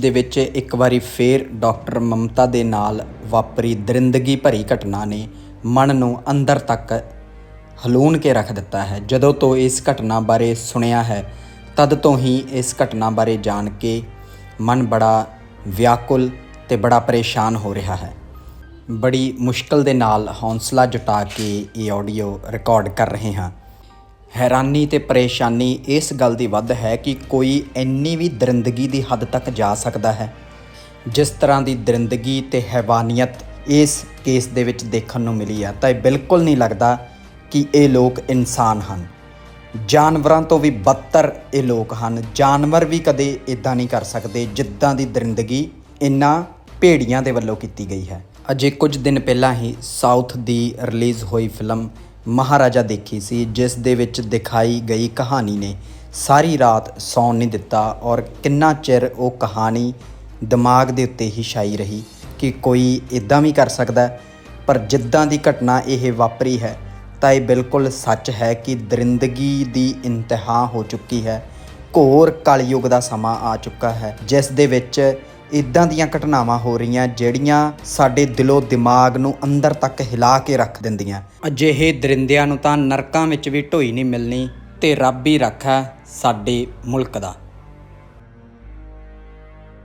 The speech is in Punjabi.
ਦੇ ਵਿੱਚ ਇੱਕ ਵਾਰੀ ਫੇਰ ਡਾਕਟਰ ਮਮਤਾ ਦੇ ਨਾਲ ਵਾਪਰੀ ਦਰਿੰਦਗੀ ਭਰੀ ਘਟਨਾ ਨੇ ਮਨ ਨੂੰ ਅੰਦਰ ਤੱਕ ਹਲੂਣ ਕੇ ਰੱਖ ਦਿੱਤਾ ਹੈ। ਜਦੋਂ ਤੋਂ ਇਸ ਘਟਨਾ ਬਾਰੇ ਸੁਣਿਆ ਹੈ, ਤਦ ਤੋਂ ਹੀ ਇਸ ਘਟਨਾ ਬਾਰੇ ਜਾਣ ਕੇ ਮਨ ਬੜਾ ਵਿਆਕੁਲ ਤੇ ਬੜਾ ਪਰੇਸ਼ਾਨ ਹੋ ਰਿਹਾ ਹੈ। ਬੜੀ ਮੁਸ਼ਕਲ ਦੇ ਨਾਲ ਹੌਸਲਾ ਜੁਟਾ ਕੇ ਇਹ ਆਡੀਓ ਰਿਕਾਰਡ ਕਰ ਰਹੇ ਹਾਂ। ਹੈਰਾਨੀ ਤੇ ਪਰੇਸ਼ਾਨੀ ਇਸ ਗੱਲ ਦੀ ਵੱਧ ਹੈ ਕਿ ਕੋਈ ਇੰਨੀ ਵੀ ਦਰਿੰਦਗੀ ਦੀ ਹੱਦ ਤੱਕ ਜਾ ਸਕਦਾ ਹੈ। ਜਿਸ ਤਰ੍ਹਾਂ ਦੀ ਦਰਿੰਦਗੀ ਤੇ ਹੈਵਾਨੀਅਤ ਇਸ ਕੇਸ ਦੇ ਵਿੱਚ ਦੇਖਣ ਨੂੰ ਮਿਲੀ ਆ ਤਾਂ ਇਹ ਬਿਲਕੁਲ ਨਹੀਂ ਲੱਗਦਾ ਕਿ ਇਹ ਲੋਕ ਇਨਸਾਨ ਹਨ। ਜਾਨਵਰਾਂ ਤੋਂ ਵੀ ਬਦਤਰ ਇਹ ਲੋਕ ਹਨ। ਜਾਨਵਰ ਵੀ ਕਦੇ ਇਦਾਂ ਨਹੀਂ ਕਰ ਸਕਦੇ ਜਿੱਦਾਂ ਦੀ ਦਰਿੰਦਗੀ ਇਨ੍ਹਾਂ ਭੇੜੀਆਂ ਦੇ ਵੱਲੋਂ ਕੀਤੀ ਗਈ ਹੈ। ਅਜੇ ਕੁਝ ਦਿਨ ਪਹਿਲਾਂ ਹੀ ਸਾਊਥ ਦੀ ਰਿਲੀਜ਼ ਹੋਈ ਫਿਲਮ ਮਹਾਰਾਜਾ ਦੇਖੀ ਸੀ, ਜਿਸ ਦੇ ਵਿੱਚ ਦਿਖਾਈ ਗਈ ਕਹਾਣੀ ਨੇ, ਸਾਰੀ ਰਾਤ ਸੌਣ ਨਹੀਂ ਦਿੱਤਾ ਔਰ ਕਿੰਨਾ ਚਿਰ ਉਹ ਕਹਾਣੀ ਦਿਮਾਗ ਦੇ ਉੱਤੇ ਹੀ ਛਾਈ ਰਹੀ ਕਿ ਕੋਈ ਇਦਾਂ ਵੀ ਕਰ ਸਕਦਾ ਪਰ ਜਿੱਦਾਂ ਦੀ ਘਟਨਾ ਇਹ ਵਾਪਰੀ ਹੈ, ਤਾਂ ਇਹ ਬਿਲਕੁਲ ਸੱਚ ਹੈ ਕਿ ਦਰਿੰਦਗੀ ਦੀ ਇੰਤਹਾ ਹੋ ਚੁੱਕੀ ਹੈ। ਘੋਰ ਕਲਯੁਗ ਦਾ ਸਮਾਂ ਆ ਚੁੱਕਾ ਹੈ, ਜਿਸ ਦੇ ਵਿੱਚ ਇਦਾਂ ਦੀਆਂ ਘਟਨਾਵਾਂ ਹੋ ਰਹੀਆਂ ਜਿਹੜੀਆਂ ਸਾਡੇ ਦਿਲੋਂ ਦਿਮਾਗ ਨੂੰ ਅੰਦਰ ਤੱਕ ਹਿਲਾ ਕੇ ਰੱਖ ਦਿੰਦੀਆਂ। ਅਜਿਹੇ ਦਰਿੰਦਿਆਂ ਨੂੰ ਤਾਂ ਨਰਕਾਂ ਵਿੱਚ ਵੀ ਢੋਈ ਨਹੀਂ ਮਿਲਣੀ ਤੇ ਰੱਬ ਹੀ ਰੱਖਾ ਸਾਡੇ ਮੁਲਕ ਦਾ।